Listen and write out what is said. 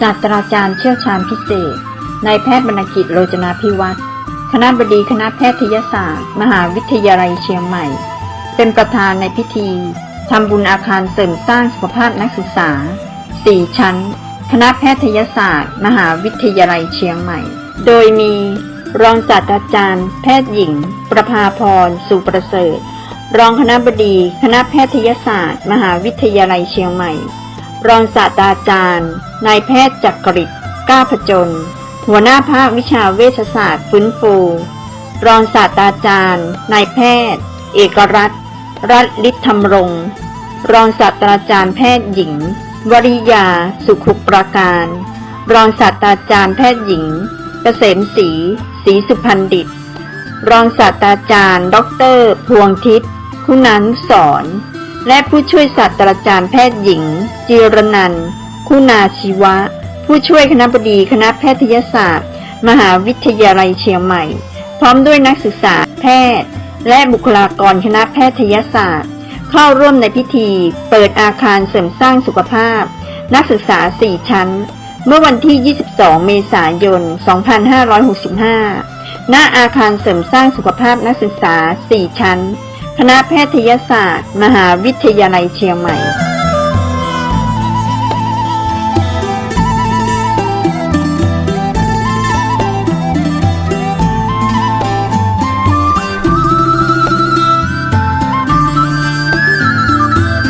ศาสตราจารย์เชี่ยวชาญพิเศษนายแพทย์บรรณกิจโรจนาพิวัตรคณะบดีคณะแพทยศาสตร์ มหาวิทยาลัยเชียงใหม่ เป็นประธานในพิธีทำบุญอาคารเสริมสร้างสุขภาพนักศึกษา 4 ชั้น คณะแพทยศาสตร์ มหาวิทยาลัยเชียงใหม่ โดยมีรองศาสตราจารย์ แพทย์หญิง ประภาพร สุประเสริฐ รองคณะบดี คณะแพทยศาสตร์ มหาวิทยาลัยเชียงใหม่ รองศาสตราจารย์ นายแพทย์จักริดก้าผจญหัวหน้าภาควิชาเวชศาสตร์ฟื้นฟู รองศาสตราจารย์ นายแพทย์ เอกรัตรัตน์ฤทธธรรมรง รองศาสตราจารย์แพทย์หญิง วริยา สุขุประการ รองศาสตราจารย์แพทย์หญิง เกษมศรีศรีสุพันดิต รองศาสตราจารย์ ดร พวงทิพย์คุณานุสรณ์ และผู้ช่วยศาสตราจารย์แพทย์หญิงจิรนันคุณาชีวะ ผู้ช่วยคณะบดีคณะแพทยศาสตร์ มหาวิทยาลัยเชียงใหม่ พร้อมด้วยนักศึกษาแพทย์ และบุคลากรคณะแพทยศาสตร์ เข้าร่วมในพิธี เปิดอาคารเสริมสร้างสุขภาพ นักศึกษา 4 ชั้น เมื่อวันที่ 22 เมษายน 2565 ณอาคารเสริมสร้างสุขภาพนักศึกษา 4 ชั้น คณะแพทยศาสตร์ มหาวิทยาลัยเชียงใหม่